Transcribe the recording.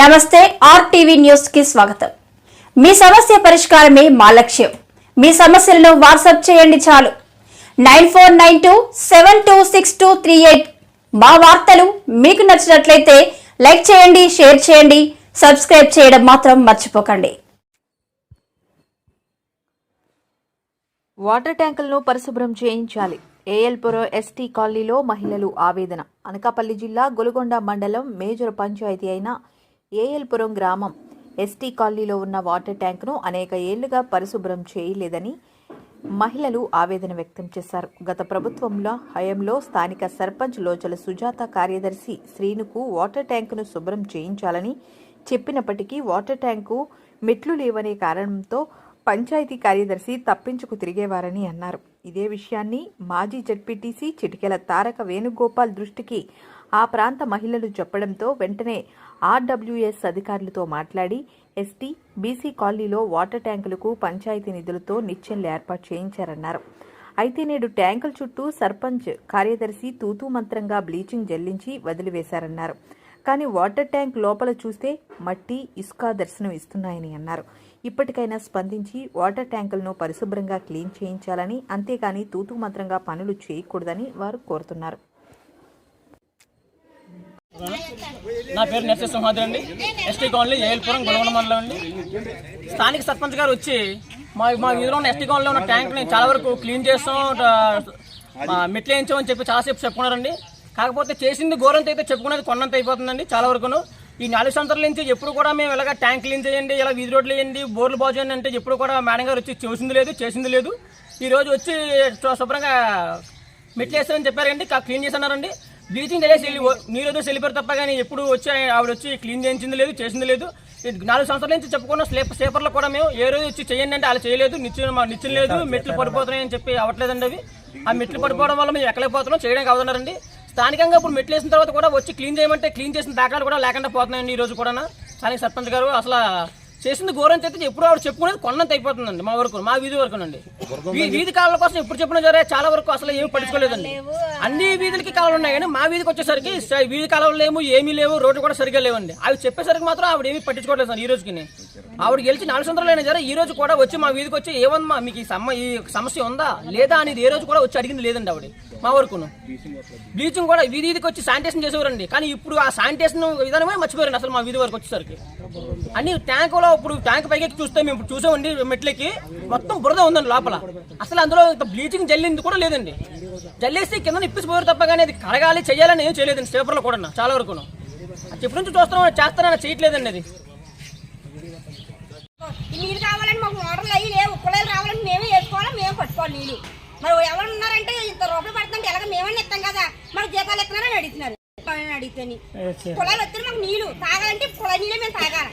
నమస్తే ఆర్టీవీ న్యూస్కి స్వాగతం. మీ సమస్య పరిష్కారమే మా లక్ష్యం. మీ సమస్యలను వాట్సాప్ చేయండి చాలు. Nine four nine two seven two six two three eight మా వార్తలు మీకు నచ్చినట్లయితే లైక్ చేయండి షేర్ చేయండి సబ్స్క్రైబ్ చేయడం మాత్రం మర్చిపోకండి. వాటర్ ట్యాంకులను పరిశుభ్రం చేయించాలి. ఏఎల్పురం ఎస్టీ కాలనీలో మహిళలు ఆవేదన. అనకాపల్లి జిల్లా గొలుగొండ మండలం మేజర్ పంచాయతీ అయిన ఏఎల్పురం గ్రామం ఎస్టీ కాలనీలో ఉన్న వాటర్ ట్యాంక్ను అనేక ఏళ్ళుగా పరిశుభ్రం చేయలేదని మహిళలు ఆవేదన వ్యక్తం చేశారు. గత ప్రభుత్వంలో హయంలో స్థానిక సర్పంచ్ లోచల సుజాత కార్యదర్శి శ్రీనుకు వాటర్ ట్యాంకును శుభ్రం చేయించాలని చెప్పినప్పటికీ వాటర్ ట్యాంకు మెట్లు లేవనే కారణంతో పంచాయతీ కార్యదర్శి తప్పించుకు తిరిగేవారని అన్నారు. ఇదే విషయాన్ని మాజీ జడ్పీటీసీ చిటికెల తారక వేణుగోపాల్ దృష్టికి ఆ ప్రాంత మహిళలు చెప్పడంతో వెంటనే ఆర్డబ్ల్యూఎస్ అధికారులతో మాట్లాడి ఎస్టీ బీసీ కాలనీలో వాటర్ ట్యాంకులకు పంచాయతీ నిధులతో నిత్యంలు ఏర్పాటు చేయించారన్నారు. అయితే నేడు ట్యాంకుల చుట్టూ సర్పంచ్ కార్యదర్శి తూతూ మంత్రంగా బ్లీచింగ్ జల్లించి వదిలివేశారన్నారు. కానీ వాటర్ ట్యాంక్ లోపల చూస్తే మట్టి ఇసుక దర్శనం ఇస్తున్నాయని అన్నారు. ఇప్పటికైనా స్పందించి వాటర్ ట్యాంకులను పరిశుభ్రంగా క్లీన్ చేయించాలని అంతేగాని తూతూ మంత్రంగా పనులు చేయకూడదని వారు కోరుతున్నారు. నా పేరు నరసింహ సింహాద్రి అండి. ఎస్టీ కాలనీ ఏల్పురం గొడవన మండలం అండి. స్థానిక సర్పంచ్ గారు వచ్చి మా మా వీధిలో ఉన్న ఎస్టీ కాలనీలో ఉన్న ట్యాంక్ని చాలా వరకు క్లీన్ చేస్తాం ఆ, మెట్లు వేయించామని చెప్పి చాలాసేపు చెప్పుకున్నారండి. కాకపోతే చేసింది ఘోరంత అయితే చెప్పుకునేది కొన్నంత అయిపోతుందండి చాలా వరకును. ఈ నాలుగు సంవత్సరాల నుంచి ఎప్పుడు కూడా మేము ఇలాగ ట్యాంక్ క్లీన్ చేయండి ఇలా వీధి రోడ్లు వేయండి బోర్లు బాగు చేయండి అంటే ఎప్పుడు కూడా మేడం గారు వచ్చి చూసింది లేదు చేసింది లేదు. ఈరోజు వచ్చి శుభ్రంగా మెట్లు వేస్తారని చెప్పారండి కా- క్లీన్ చేస్తున్నారండి. బ్లీచింగ్ చేసి వెళ్ళి నీరు వెళ్ళిపోయారు తప్ప కానీ ఎప్పుడు వచ్చి ఆవిడ వచ్చి క్లీన్ చేయించింది లేదు చేసింది లేదు. నాలుగు సంవత్సరాల నుంచి చెప్పుకున్న స్లేపర్ స్లేపర్లో కూడా మేము ఏ రోజు వచ్చి చేయండి అంటే అలా చేయలేదు మా నిత్యం లేదు మెట్లు పడిపోతున్నాయి అని చెప్పి అవ్వట్లేదండి అవి. ఆ మెట్లు పడిపోవడం వల్ల మేము ఎక్కలేకపోతున్నాం చేయడానికి అవుతున్నారండి స్థానికంగా ఇప్పుడు మెట్లు వేసిన తర్వాత కూడా వచ్చి క్లీన్ చేయమంటే క్లీన్ చేసిన దాఖలాలు కూడా లేకుండా పోతున్నాయండి ఈ రోజు కూడా స్థానిక సర్పంచ్ గారు అసలు చేసింది ఘోరం చేస్తే ఎప్పుడు ఆవిడ చెప్పుకునేది కొన్నంత అయిపోతుందండి మా వరకు మా వీధి వరకు అండి వీధి. కాలాల కోసం ఎప్పుడు చెప్పినా సరే చాలా వరకు అసలు ఏమి పట్టించుకోలేదండి. అన్ని వీధులకి కాలువలు ఉన్నాయి కానీ మా వీధికి వచ్చేసరికి వీధి కాలువలు లేవు ఏమీ లేవు రోడ్లు కూడా సరిగ్గా లేవండి. అవి చెప్పేసరికి మాత్రం ఆవిడ ఏమీ పట్టించుకోవట్లేదు సార్ ఈ రోజుకి ఆవిడ గెలిచి నాలుగు సంవత్సరాలు అయినా సరే ఈ రోజు కూడా వచ్చి మా వీధికి వచ్చి ఏమన్నా మీకు ఈ సమస్య ఉందా? లేదా అనేది ఏ రోజు కూడా వచ్చి అడిగింది లేదండి ఆవిడ. మా వరకును. బ్లీచింగ్ కూడా వీధి వీధికి వచ్చి శానిటేషన్ చేసేవారండి. కానీ ఇప్పుడు ఆ శానిటేషన్ విధానమే మర్చిపోయారండి అసలు మా వీధి వరకు వచ్చేసరికి. అన్ని ట్యాంకులో ఇప్పుడు ట్యాంక్ పైకి చూస్తే మేము ఇప్పుడు చూసామండి మెట్లకి. మొత్తం బురద ఉందండి లోపల. అసలు అందులో ఇంత బ్లీచింగ్ జల్లింది కూడా లేదండి. జల్లేసి కింద ఇప్పిసిపోయారు తప్ప కానీ అది కడగాలి చేయాలని ఏం చేయలేదండి స్టేపర్లో కూడా చాలా వరకును. చెప్పు నుంచి చూస్తున్నాం చేస్తానని చేయట్లేదండి అది. నీళ్ళు కావాలని మాకు మోటార్లు అయ్యి లేవు. కుళాయిలు రావాలని మేమే వేసుకోవాలి? మేము పట్టుకోవాలి నీళ్ళు. మరి ఎవరు ఉన్నారంటే ఇంత రూపాయలు పడుతుంటే ఎలాగ మేమని ఇస్తాం కదా? మాకు జీతాలు ఇస్తున్నారని అడుగుతున్నారు. అని అడిగితే కుళాయిలు వస్తే మాకు నీళ్ళు. తాగాలంటే కుళాయి నీళ్ళే మేము తాగాలి.